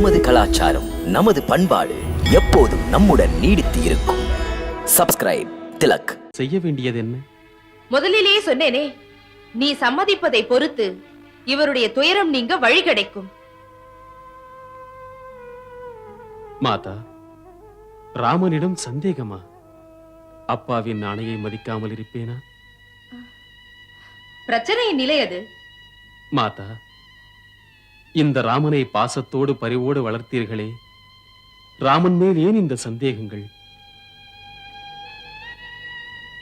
நமது கலாச்சாரம் நமது பண்பாடு எப்போதும் நம்முடன் நீடித்து இருக்கும் சப்ஸ்கிரைப் திலக். செய்ய வேண்டியது என்ன? முதலிலேயே சொன்னேனே நீ சம்மதிப்பதை பொறுத்து இவருடைய துயரம் நீங்க வழி கிடைக்கும். மாதா ராமனிடம் சந்தேகமா? அப்பாவின் ஆணையை மதிக்காமல் இருப்பேனா? பிரச்சனையின் நிலை அது. மாதா இந்த ராமனை பாசத்தோடு பரிவோடு வளர்த்தீர்களே. ராமன் மேல் ஏன் இந்த சந்தேகங்கள்?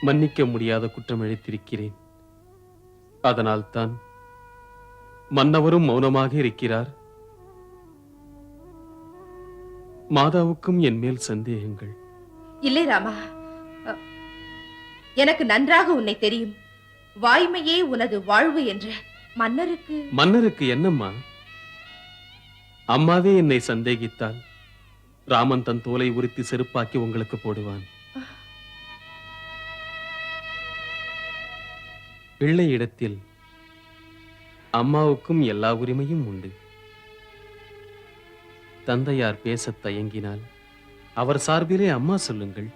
மன்னிக்க முடியாத குற்றம் இழைத்திருக்கிறேன் அதனால்தான் மன்னவரும் மௌனமாக இருக்கிறார். மாதாவுக்கும் என் மேல் சந்தேகங்கள். இல்லை ராமா. எனக்கு நன்றாக உன்னை தெரியும். வாய்மையே உனது வாழ்வு என்ற மன்னருக்கு மன்னருக்கு என்னம்மா? அம்மாவே என்னை சந்தேகித்தால் ராமன் தன் தோலை உரித்து செருப்பாக்கி உங்களுக்கு போடுவான். பிள்ளை இடத்தில் அம்மாவுக்கும் எல்லா உரிமையும் உண்டு. தந்தையார் பேசத் தயங்கினால் அவர் சார்பிலே அம்மா சொல்லுங்கள்.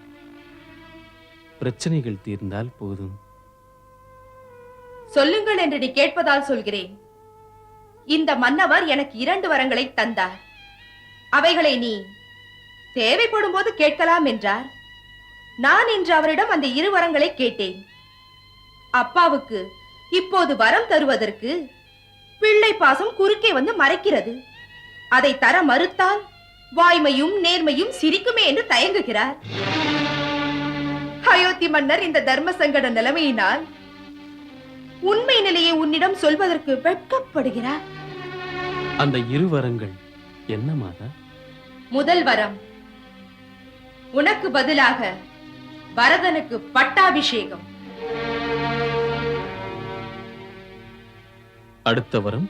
பிரச்சனைகள் தீர்ந்தால் போதும். சொல்லுங்கள் என்று நீ கேட்பதால் சொல்கிறேன். இந்த மன்னவர் எனக்கு இரண்டு வரங்களை தந்தார். அவைகளை நீ தேவைப்படும் போது கேட்கலாம் என்றார். நான் இன்று அவரிடம் அந்த இரு வரங்களை கேட்டேன். அப்பாவுக்கு இப்போது வரம் தருவதற்கு பிள்ளை பாசம் குறுக்கே வந்து மறைக்கிறது. அதை தர மறுத்தால் வாய்மையும் நேர்மையும் சிரிக்குமே என்று தயங்குகிறார். அயோத்தி மன்னர் இந்த தர்ம சங்கட நிலைமையினால் உண்மை நிலையை உன்னிடம் சொல்வதற்கு வெட்கப்படுகிறார். அந்த இரு வரங்கள் என்ன மாதா? முதல் வரம். உனக்கு பதிலாக பரதனுக்கு பட்டாபிஷேகம். அடுத்த வரம்?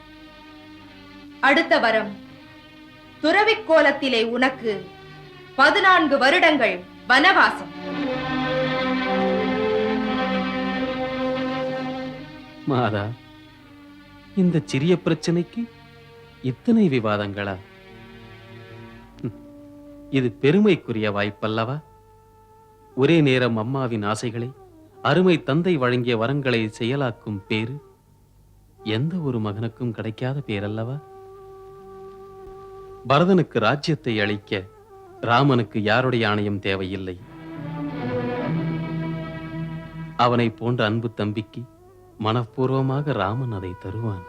அடுத்த வரம். துறவிக் கோலத்திலே உனக்கு பதினான்கு வருடங்கள் வனவாசம். மாதா இந்த சிறிய பிரச்சனைக்கு இத்தனை விவாதங்களா? இது பெருமைக்குரிய வாய்ப்பல்லவா? ஒரே நேரம் அம்மாவின் ஆசைகளை அருமை தந்தை வழங்கிய வரங்களை செயலாக்கும் பேரு எந்த ஒரு மகனுக்கும் கிடைக்காத பேரல்லவா? பரதனுக்கு ராஜ்யத்தை அளிக்க ராமனுக்கு யாருடைய ஆணையம் தேவையில்லை? அவனை போன்ற அன்பு தம்பிக்கு மனப்பூர்வமாக ராமன் அதை தருவான்.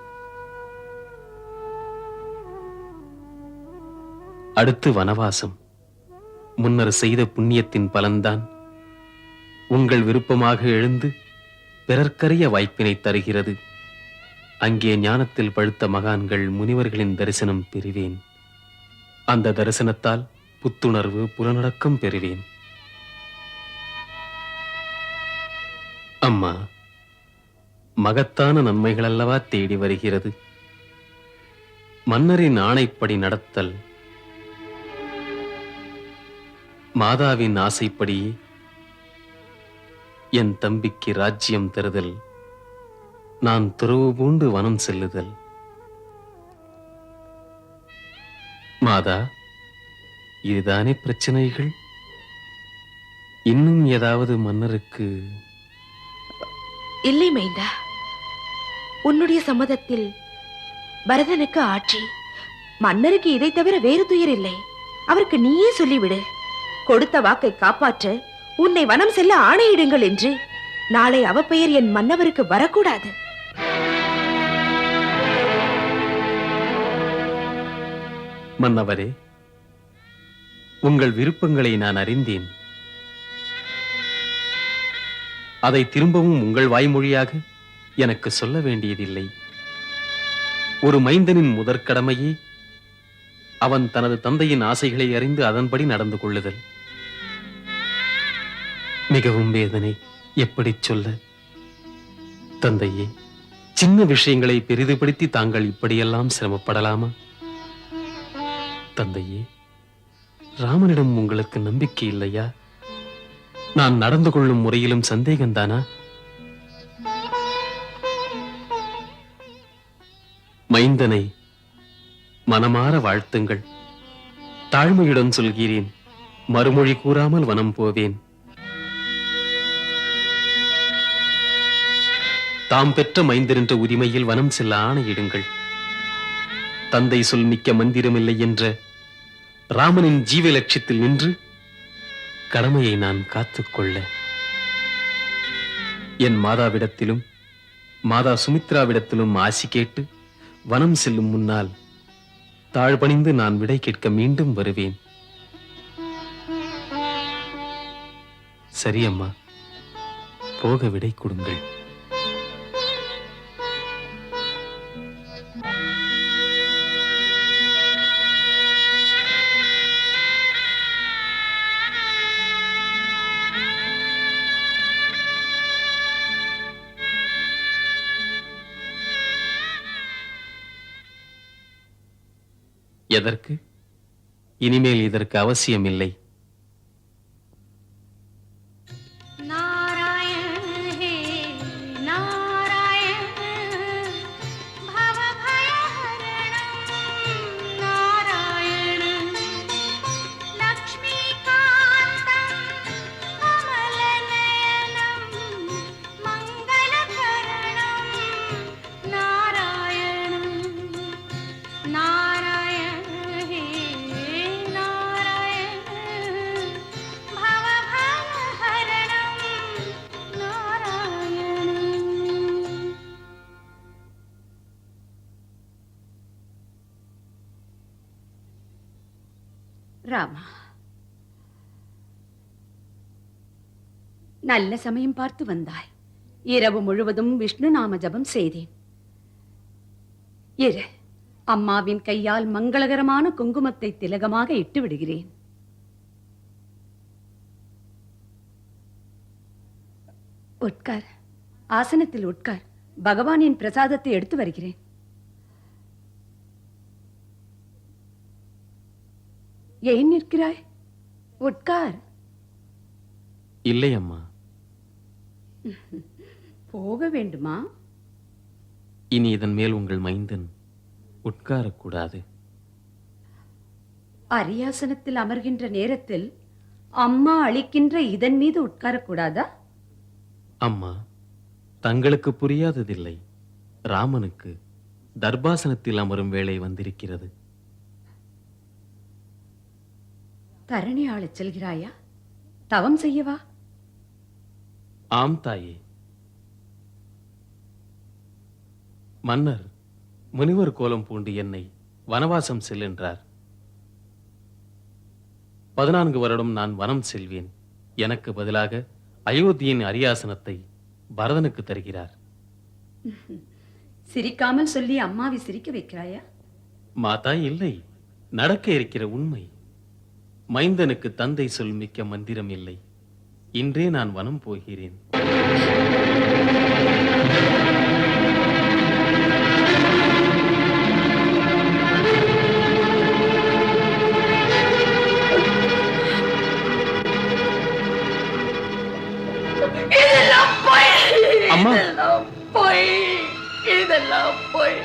அடுத்து வனவாசம். முன்னர் செய்த புண்ணியத்தின் பலன்தான் உங்கள் விருப்பமாக எழுந்து பிறர்க்கரிய வாய்ப்பினை தருகிறது. அங்கே ஞானத்தில் பழுத்த மகான்கள் முனிவர்களின் தரிசனம் பெறுவேன். அந்த தரிசனத்தால் புத்துணர்வு புலனடக்கம் பெறுவேன். அம்மா மகத்தான நன்மைகள் அல்லவா தேடி வருகிறது? மன்னரின் ஆணைப்படி நடத்தல். மாதாவின் ஆசைப்படி என் தம்பிக்கு ராஜ்யம் தருதல். நான் துறவு பூண்டு வனம் செல்லுதல். மாதா இதுதானே பிரச்சனைகள்? இன்னும் ஏதாவது மன்னருக்கு இல்லை மைந்தா. உன்னுடைய சம்மதத்தில் பரதனுக்கு ஆட்சி மன்னருக்கு இதை தவிர வேறு துயர் இல்லை. அவருக்கு நீயே சொல்லிவிடு. கொடுத்த வாக்கை காப்பாற்ற உன்னை வனம் செல்ல ஆணையிடுங்கள் என்று நாளை அவ பெயர் என் மன்னவருக்கு வரக்கூடாது. மன்னவரே உங்கள் விருப்பங்களை நான் அறிந்தேன். அதை திரும்பவும் உங்கள் வாய்மொழியாக எனக்கு சொல்ல வேண்டியதில்லை. ஒரு மைந்தனின் முதற்கடமையே அவன் தனது தந்தையின் ஆசைகளை அறிந்து அதன்படி நடந்து கொள்ளுதல். மிகவும் வேதனை எப்படி சொல்ல? தந்தையே சின்ன விஷயங்களை பெரிதுபடுத்தி தாங்கள் இப்படியெல்லாம் சிரமப்படலாமா? தந்தையே ராமனிடம் உங்களுக்கு நம்பிக்கை இல்லையா? நான் நடந்து கொள்ளும் முறையிலும் சந்தேகம்தானா? மைந்தனை மனமாற வாழ்த்துங்கள். தாழ்மையுடன் சொல்கிறேன் மறுமொழி கூறாமல் வனம் போவேன். தாம் பெற்ற மைந்தரென்ற உரிமையில் வனம் செல்ல ஆணையிடுங்கள். தந்தை சொல் மிக்க மந்திரமில்லை என்ற ராமனின் ஜீவ லட்சியத்தில் நின்று கடமையை நான் காத்துக்கொள்ள என் மாதாவிடத்திலும் மாதா சுமித்ராவிடத்திலும் ஆசி கேட்டு வனம் செல்லும் முன்னால் தாழ்பணிந்து நான் விடை கேட்க மீண்டும் வருவேன். சரி அம்மா போக விடை கொடுங்கள். எதற்கு? இனிமேல் இதற்கு அவசியமில்லை. ராமா. நல்ல சமயம் பார்த்து வந்தாய். இரவு முழுவதும் விஷ்ணு நாம ஜபம் செய்தேன். இரு அம்மாவின் கையால் மங்களகரமான குங்குமத்தை திலகமாக இட்டு விடுகிறேன் உட்கார். ஆசனத்தில் உட்கார். பகவானின் பிரசாதத்தை எடுத்து வருகிறேன். ஏன் நிற்கிறாய்? உட்கார். இல்லை அம்மா. போக வேண்டுமா? இனி இதன் மேல் உங்கள் மைந்தன் உட்காரக்கூடாது. அரியாசனத்தில் அமர்கின்ற நேரத்தில் அம்மா அளிக்கின்ற இதன் மீது உட்காரக்கூடாதா? அம்மா தங்களுக்கு புரியாததில்லை. ராமனுக்கு தர்பாசனத்தில் அமரும் வேளை வந்திருக்கிறது. தரணி ஆளச் செல்கிறாயா? தவம் செய்யவா? ஆம் தாயே. மன்னர் முனிவர் கோலம் பூண்டு என்னை வனவாசம் செல்லென்றார் பதினான்கு வருடம் நான் வனம் செல்வேன். எனக்கு பதிலாக அயோத்தியின் அரியாசனத்தை பரதனுக்கு தருகிறார். சிரிக்காமல் சொல்லி அம்மாவை சிரிக்க வைக்கிறாயா? மாதா இல்லை. நடக்க இருக்கிற உண்மை. மைந்தனுக்கு தந்தை சொல் மிக்க மந்திரம் இல்லை. இன்றே நான் வனம் போகிறேன். அம்மா. பொய். இதெல்லாம் பொய்.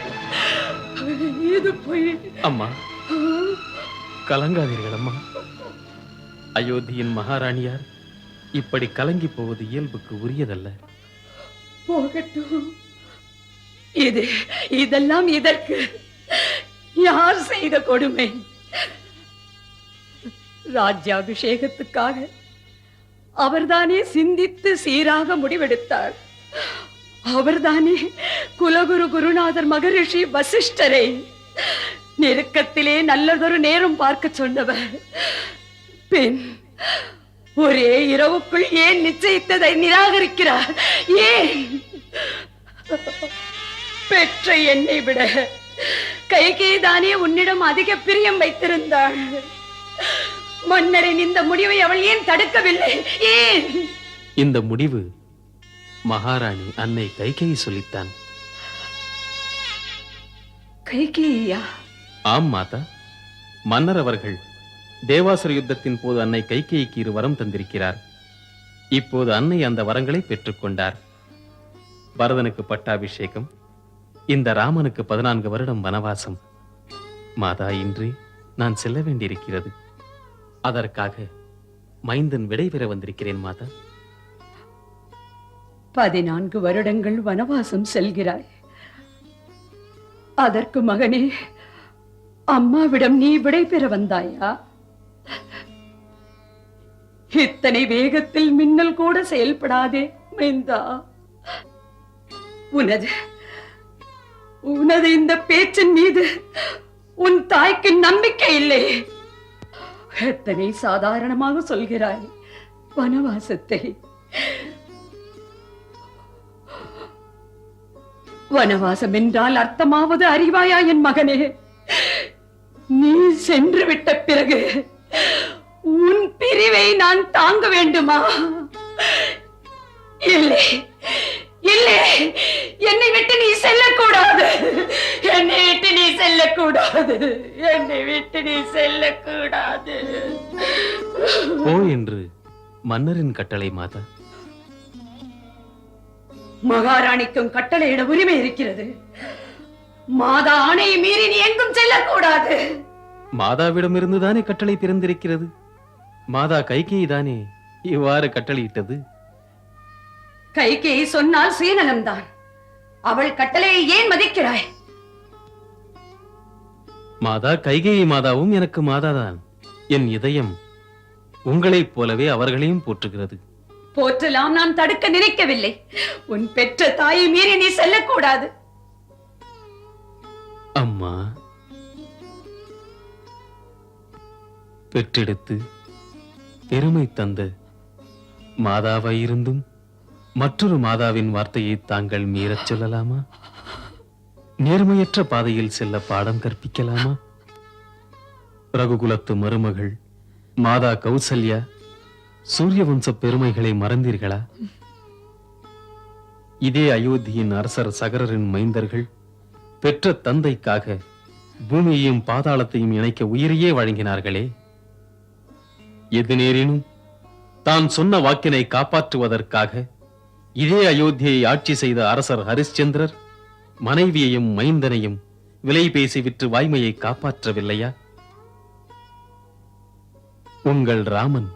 இது பொய். அம்மா. கலங்காதீர்கள் அம்மா. அயோத்தியின் மகாராணியார் இப்படி கலங்கி போவது இயல்புக்கு உரியதல்ல. போகட்டும். இது இதெல்லாம் இதற்கு யார் செய்த கொடுமை? ராஜ்யாபிஷேகத்துக்காக அவர்தானே சிந்தித்து சீராக முடிவெடுத்தார். அவர்தானே குலகுரு குருநாதர் மகரிஷி வசிஷ்டரை நெருக்கத்திலே நல்லதொரு நேரம் பார்க்க சொன்னவர். பெண் ஒரே இரவுக்குள் ஏன் நிச்சயித்ததை நிராகரிக்கிறார்? ஏன்? பெற்ற என்னை விட கைகேதானே உன்னிடம் அதிக பிரியம் வைத்திருந்தாள். மன்னரின் இந்த முடிவை அவள் ஏன் தடுக்கவில்லை? ஏன்? இந்த முடிவு மகாராணி அன்னை கைகேயி சொல்லித்தான். கைகேயா? ஆம் மாதா. மன்னர் அவர்கள் தேவாசுர யுத்தத்தின் போது அன்னை கைகேயிக்கு இரு வரம் தந்திருக்கிறார். இப்போது அன்னை அந்த வரங்களை பெற்றுக்கொண்டார். பரதனுக்கு பட்டாபிஷேகம் இந்த ராமனுக்கு பதினான்கு வருடம் வனவாசம். மாதா இன்று நான் செல்ல வேண்டியிருக்கிறது. அதற்காக மைந்தன் விடைபெற வந்திருக்கிறேன் மாதா. பதினான்கு வருடங்கள் வனவாசம் செல்கிறாய். அதற்கு மகனே அம்மாவிடம் நீ விடைபெற வந்தாயா? இத்தனை வேகத்தில் மின்னல் கூட செயல்படாதே மைந்தா. உனது உனது இந்த பேச்சின் மீது உன் தாய்க்கு நம்பிக்கை இல்லை. எத்தனை சாதாரணமாக சொல்கிறாய் வனவாசத்தை. வனவாசம் என்றால் அர்த்தமாவது அறிவாயா என் மகனே? நீ சென்று விட்ட பிறகு பிரிவை நான் தாங்க வேண்டுமா? இல்லை இல்லை என்னை விட்டு நீ செல்லக்கூடாது. என்னை விட்டு நீ செல்லக்கூடாது. என்னை விட்டு நீ செல்லக்கூடாது. போ என்று மன்னரின் கட்டளை மாதா. மகாராணிக்கும் கட்டளையிட உரிமை இருக்கிறது. மாதா ஆணையை மீறி நீ எங்கும் செல்லக்கூடாது. மாதாவிடமிருந்து தானே கட்டளை பிறந்திருக்கிறது? மாதா கைகேயி தானே இவ்வாறு கட்டளையிட்டது? கைகேயி சொன்னால் சுயநலம்தான். அவள் கட்டளையை ஏன் மதிக்கிறாய்? மாதா கைகேயி மாதாவும் எனக்கு மாதாதான். என் இதயம் உங்களைப் போலவே அவர்களையும் போற்றுகிறது. போற்றலாம் நான் தடுக்க நினைக்கவில்லை. உன் பெற்ற தாயை மீறி நீ செல்லக்கூடாது. அம்மா பெற்றெடுத்து பெருமை தந்த மாதாவாயிருந்தும் மற்றொரு மாதாவின் வார்த்தையை தாங்கள் மீறச் சொல்லலாமா? நேர்மையற்ற பாதையில் செல்ல பாடம் கற்பிக்கலாமா? ரகுகுலத்து மருமகள் மாதா கௌசல்யா சூரிய வம்ச பெருமைகளை மறந்தீர்களா? இதே அயோத்தியின் அரசர் சகரரின் மைந்தர்கள் பெற்ற தந்தைக்காக பூமியையும் பாதாளத்தையும் இணைக்க உயிரையே வழங்கினார்களே. எது நேரினும் தான் சொன்ன வாக்கினை காப்பாற்றுவதற்காக இதே அயோத்தியை ஆட்சி செய்த அரசர் ஹரிச்சந்திரர் மனைவியையும் மைந்தனையும் விலை பேசி விற்று வாய்மையை காப்பாற்றவில்லையா? உங்கள் ராமன்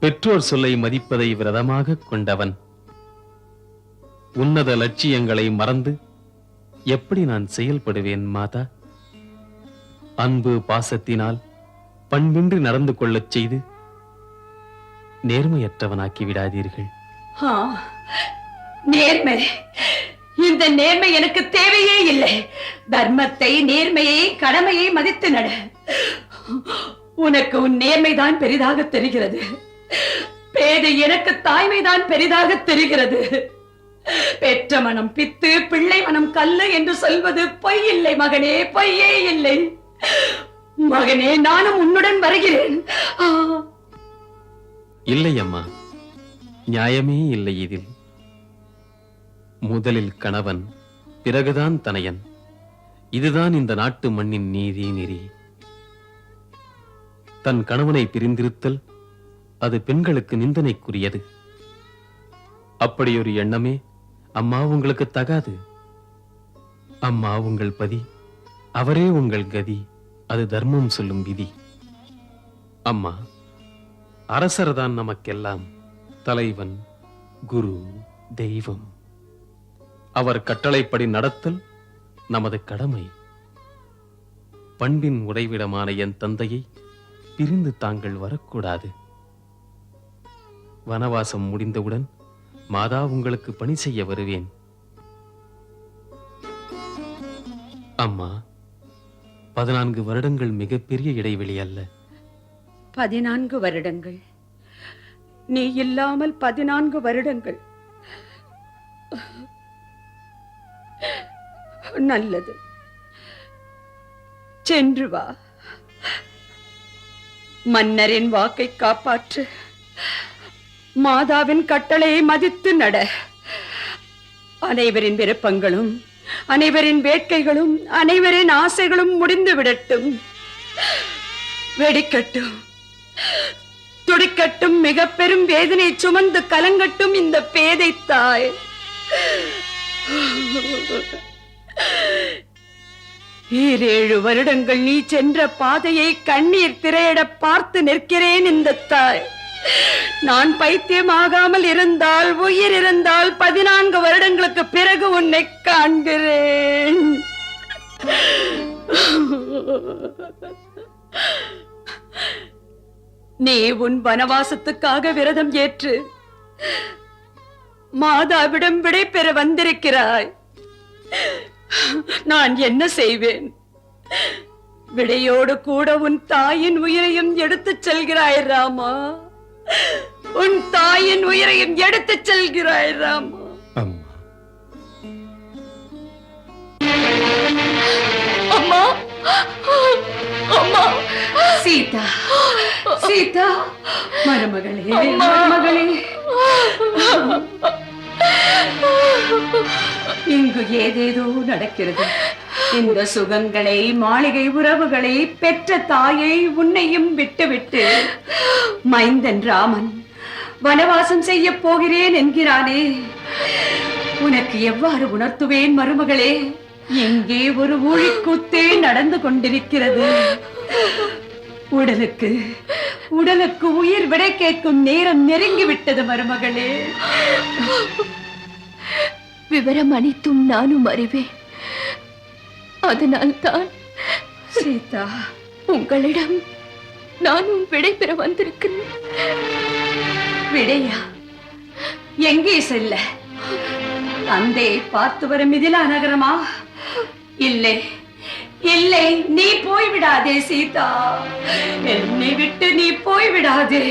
பெற்றோர் சொல்லை மதிப்பதை விரதமாக கொண்டவன். உன்னத லட்சியங்களை மறந்து எப்படி நான் செயல்படுவேன் மாதா? அன்பு பாசத்தினால் பண்பின்றி நடந்து கொள்ளச் செய்து நேர்மையற்றவனாக்கி விடாதீர்கள். ஆ, நேர்மை. இந்த நேர்மை எனக்கு தேவையே இல்லை. தர்மத்தை நேர்மையை கடமையை மதித்து நட. உனக்கு உன் நேர்மைதான் பெரிதாக தெரிகிறது. பேதை எனக்கு தாய்மைதான் பெரிதாக தெரிகிறது. பெற்ற மனம் பித்து பிள்ளை மனம் கல்லு என்று சொல்வது பொய் இல்லை மகனே பொய்யே இல்லை. மகனே நானும் உன்னுடன் வருகிறேன். இல்லை அம்மா நியாயமே இல்லை இதில். முதலில் கணவன் பிறகுதான் தனையன். இதுதான் இந்த நாட்டு மண்ணின் நீதி நெறி. தன் கணவனை பிரிந்திருத்தல் அது பெண்களுக்கு நிந்தனைக்குரியது. அப்படியொரு எண்ணமே அம்மா உங்களுக்கு தகாது. அம்மா உங்கள் பதி அவரே உங்கள் கதி அது தர்மம் சொல்லும் விதி. அம்மா அரசர்தான் நமக்கெல்லாம் தலைவன் குரு தெய்வம். அவர் கட்டளைப்படி நடத்தல் நமது கடமை. பண்பின் உடைவிடமான என் தந்தையை பிரிந்து தாங்கள் வரக்கூடாது. வனவாசம் முடிந்தவுடன் மாதா உங்களுக்கு பணி செய்ய வருவேன். அம்மா பதினான்கு வருடங்கள் மிகப்பெரிய இடைவெளி அல்ல. பதினான்கு வருடங்கள். நீ இல்லாமல் பதினான்கு வருடங்கள். நல்லது. சென்று வா. மன்னரின் வாக்கை காப்பாற்று. மாதாவின் கட்டளையை மதித்து நட. அனைவரின் விருப்பங்களும் அனைவரின் வேட்கைகளும் அனைவரின் ஆசைகளும் முடிந்து விடட்டும் வெடிக்கட்டும். துடிக்கட்டும் மிக பெரும் வேதனை சுமந்து கலங்கட்டும் இந்த பேதை தாய். ஈரேழு வருடங்கள் நீ சென்ற பாதையை கண்ணீர் திரையிட பார்த்து நிற்கிறேன் இந்த தாய். நான் பைத்தியமாகாமல் இருந்தால் உயிர் இருந்தால் பதினான்கு வருடங்களுக்கு பிறகு உன்னை காண்கிறேன். நீ உன் வனவாசத்துக்காக விரதம் ஏற்று மாதாவிடம் விடை பெற வந்திருக்கிறாய். நான் என்ன செய்வேன்? விடையோடு கூட உன் தாயின் உயிரையும் எடுத்துச் செல்கிறாய் ராமா. உன் தாயின் உயிரையும் எடுத்துச் செல்கிறாய் ராமா. அம்மா. சீதா சீதா மருமகளே மருமகளே. இங்கு ஏதேதோ நடக்கிறது. இந்த சுகங்களை மாளிகை உறவுகளை பெற்ற தாயை உன்னையும் விட்டுவிட்டு மைந்தன் ராமன் வனவாசம் செய்ய போகிறேன் என்கிறானே. உனக்கு எவ்வாறு உணர்த்துவேன் மருமகளே? எங்கே ஒரு ஊழிக்கூத்தே நடந்து கொண்டிருக்கிறது? உடலுக்கு உடலுக்கு உயிர் விடை கேட்கும் நேரம் நெருங்கி விட்டது மருமகளே. விவரம் அனைத்தும் நானும் அறிவேன். அதனால்தான் சீதா. உங்களிடம் நானும் விடை பெற வந்திருக்கிறேன். விடையா? எங்கே செல்ல? தந்தையை பார்த்து வரும் மிதிலா நகரமா? இல்லை. இல்லை நீ போய்விடாதே சீதா. என்னை விட்டு நீ போய்விடாதே.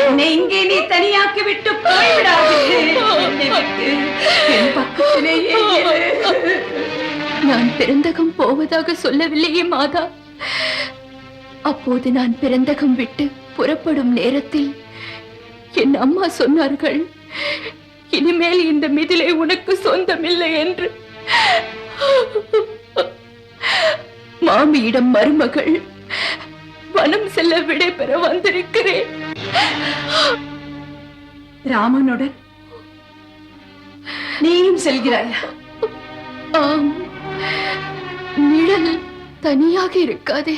என்னை இங்கே நீ தனியாக்கி விட்டு போய்விடாதே. என் பக்கத்திலேயே நான் பிறந்தகம் போவதாக சொல்லவில்லையே மாதா. அப்போது நான் பிறந்தகம் விட்டு புறப்படும் நேரத்தில் என் அம்மா சொன்னார்கள் இனிமேல் இந்த மிதிலை உனக்கு சொந்தமில்லை என்று. மாமியிடம் மருமகள் வனம் செல்ல விடை பெற வந்திருக்கிறேன். ராமனுடன் நீயும் செல்கிறாயா? ஆம். நிழல் தனியாக இருக்காதே.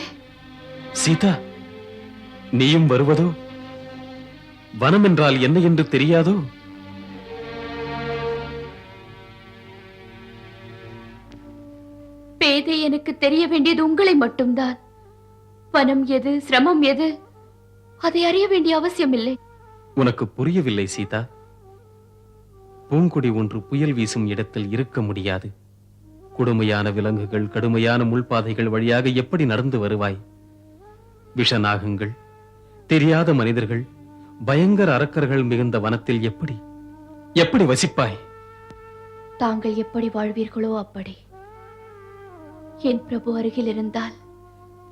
சீதா நீயும் வருவதோ? வனம் என்றால் என்ன என்று தெரியாதோ? எனக்கு தெரிய வேண்டியது உங்களை மட்டும்தான். வனம் எது சிரமம் எது அதை அறிய வேண்டிய அவசியமில்லை. உனக்கு புரியவில்லை சீதா. பூங்குடி ஒன்று புயல் வீசும் இடத்தில் இருக்க முடியாது. கொடுமையான விலங்குகள் கடுமையான முள்பாதைகள் வழியாக எப்படி நடந்து வருவாய்? விஷநாகங்கள் தெரியாத மனிதர்கள் பயங்கர அரக்கர்கள் மிகுந்த வனத்தில் எப்படி? எப்படி வசிப்பாய்? தாங்கள் எப்படி வாழ்வீர்களோ அப்படி. என் பிரபு அருகில் இருந்தால்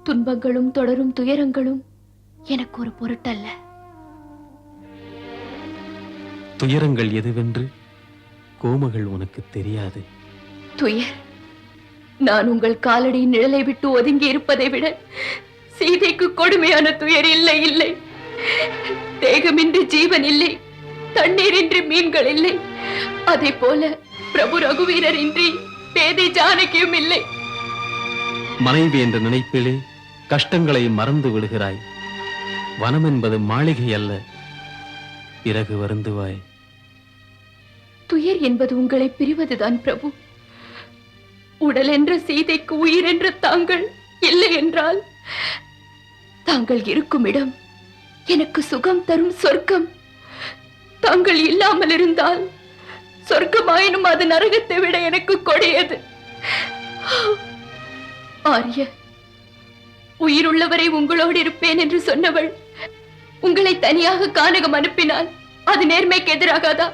துன்பங்களும் தொடரும் துயரங்களும் எனக்கு ஒரு பொருட்டல்ல. துயரங்கள் எதுவென்று கோமகள் உனக்கு தெரியாது. துயர் நான் உங்கள் காலடி நிழலை விட்டு ஒதுங்கி இருப்பதை விட சீதைக்கு கொடுமையான துயர் இல்லை இல்லை. தேகமின்றி ஜீவன் இல்லை தண்ணீரின்றி மீன்கள் இல்லை. அதே போல பிரபு ரகுவீரர் இன்றி பேதை ஜானகியும் இல்லை. மனைவி என்ற நினைப்பிலே கஷ்டங்களை மறந்து விடுகிறாய். வனம் என்பது மாளிகை அல்ல பிறகு வருந்துவாய். துயர் என்பது உங்களை பிரிவதுதான் பிரபு. உடல் என்ற சீதைக்கு உயிர் என்ற தாங்கள் இல்லை என்றால் தாங்கள் இருக்கும் இடம் எனக்கு சுகம் தரும் சொர்க்கம். தாங்கள் இல்லாமல் இருந்தால் சொர்க்கமாயினும் அது நரகத்தை விட எனக்கு கொடியது. ஆரிய உயிருள்ளவரை உங்களோடு இருப்பேன் என்று சொன்னவள் உங்களை தனியாக கானகம் அனுப்பினால் அது நேர்மைக்கு எதிராகாதா?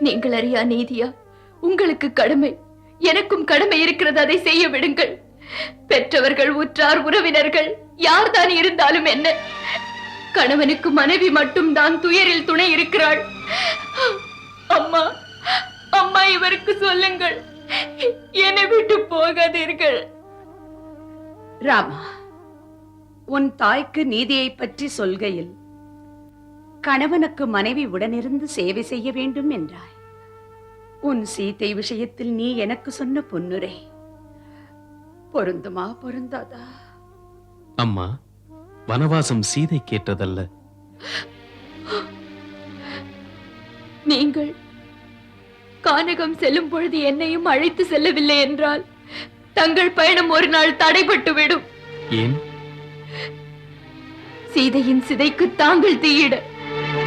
நீங்கள் அறியா நீதியா உங்களுக்கு கடமை எனக்கும் கடமை இருக்கிறது அதை செய்ய விடுங்கள். பெற்றவர்கள் உற்றார் உறவினர்கள் யார்தான் இருந்தாலும் என்ன? கணவனுக்கு மனைவி மட்டும் தான் துயரில் துணை இருக்கிறாள். அம்மா அம்மா இவருக்கு சொல்லுங்கள். என்னை விட்டு போகாதீர்கள். ராமா உன் தாய்க்கு நீதியை பற்றி சொல்கையில் கணவனுக்கு மனைவி உடனிருந்து சேவை செய்ய வேண்டும் என்றாய். உன் சீதை விஷயத்தில் நீ எனக்கு சொன்ன பொன்னுரை பொருந்துமா பொருந்தாதா? அம்மா வனவாசம் சீதை கேட்டதல்ல. நீங்கள் கானகம் செல்லும் பொழுது என்னையும் அழைத்து செல்லவில்லை என்றால் தங்கள் பயணம் ஒரு நாள் தடைபட்டு விடும். ஏன்? சீதையின் சிதைக்கு தாங்கள் தீயிட.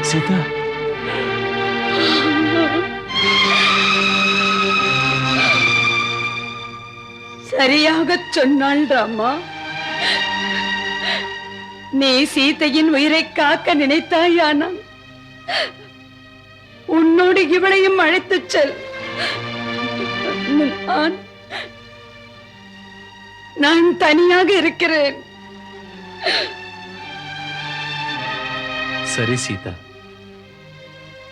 சீதா? சரியாகச் சொன்னாள் ராமா. நீ சீதையின் உயிரை காக்க நினைத்தாயானால் உன்னோடு இவளையும் அழைத்துச் செல். நான் நான் தனியாக இருக்கிறேன். சரி சீதா.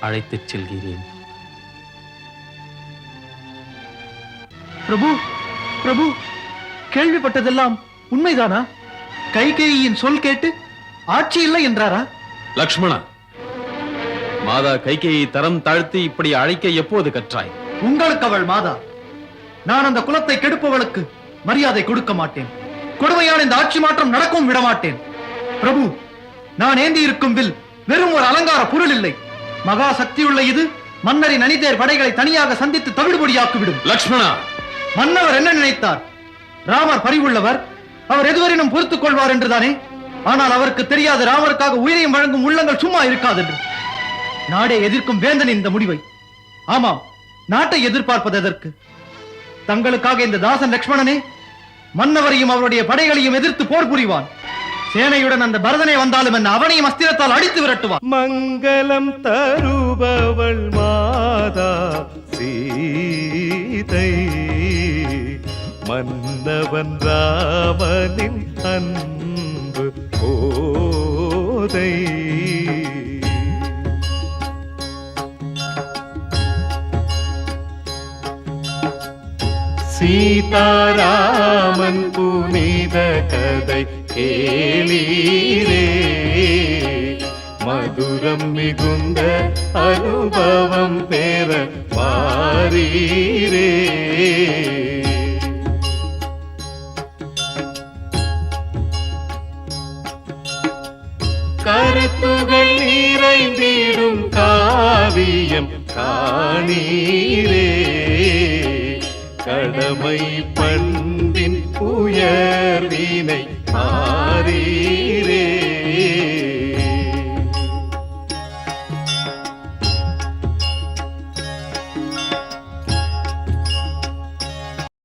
அழைத்துச் செல்கிறேன். பிரபு பிரபு கேள்விப்பட்டதெல்லாம் உண்மைதானா? கைகேயியின் சொல் கேட்டு ஆட்சி இல்லை என்றாரா? லக்ஷ்மணா மாதா கைகையை தரம் தாழ்த்தி இப்படி அழைக்க எப்போது கற்றாய்? உங்களுக்கு அவள் மாதா நான் அந்த குலத்தை கெடுப்பவளுக்கு மரியாதை கொடுக்க மாட்டேன். கொடுமையான இந்த ஆட்சி மாற்றம் நடக்கவும் விட மாட்டேன். பிரபு நான் ஏந்தி இருக்கும் வில் வெறும் ஒரு அலங்கார பொருள் இல்லை. மகா சக்தியுள்ள இது மன்னரின் அணிதேர் படைகளை தனியாக சந்தித்து தவிடுபடியாக்கிவிடும் லக்ஷ்மணா! மன்னவர் என்ன நினைத்தார்? ராமர் பரிவுள்ளவர் அவர் எதுவரையிலும் பொறுத்துக் கொள்வார் என்றுதானே? ஆனால் அவருக்கு தெரியாது ராமருக்காக உயிரையும் வழங்கும் உள்ளங்கள் சும்மா இருக்காது என்று நாடே எதிர்க்கும் வேந்தன் இந்த முடிவை. ஆமாம் நாட்டை எதிர்பார்ப்பது எதற்கு? தங்களுக்காக இந்த தாசன் லக்ஷ்மணனே மன்னவரையும் அவருடைய படைகளையும் எதிர்த்து போர் புரிவான். சேனையுடன் அந்த பரதனை வந்தாலும் என்ன அவனையும் அஸ்திரத்தால் அடித்து விரட்டுவான். மங்களம் தருபவள் மாதா சீதை. மன்னவன் ராமனின் அன்பு போதை சீதாராமன் புனித கதை கேளீரே. மதுரம் மிகுந்த அனுபவம் பெற மாறீரே கருத்துகள் நிறைந்திடும் காவியம் காணீரே. கடமை பண்பின் உயர்வினை